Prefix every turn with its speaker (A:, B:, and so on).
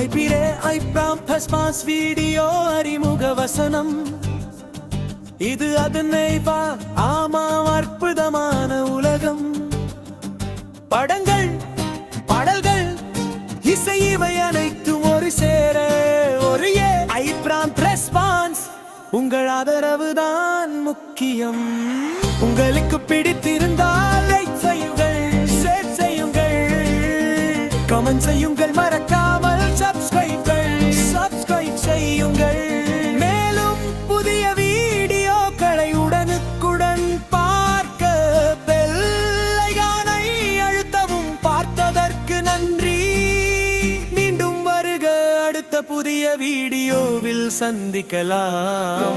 A: ஐபிரே ஐப்ராம் பஸ்மாஸ் video அறிமுக வசனம். இது அதனை வா ஆமாம் அற்புதமான உலகம். படங்கள் பாடல்கள் இசை இவை அனைத்தும் ஒரு சேர ஒரு ஏ. ஐப்ராம் ரெஸ்பான்ஸ் உங்கள் ஆதரவு தான் முக்கியம். உங்களுக்கு பிடித்திருந்தால் லைக் செய்யுங்கள் ஷேர் செய்யுங்கள். கமெண்ட் செய்யுங்கள் மறக்காமல் புதிய வீடியோவில் சந்திக்கலாம்.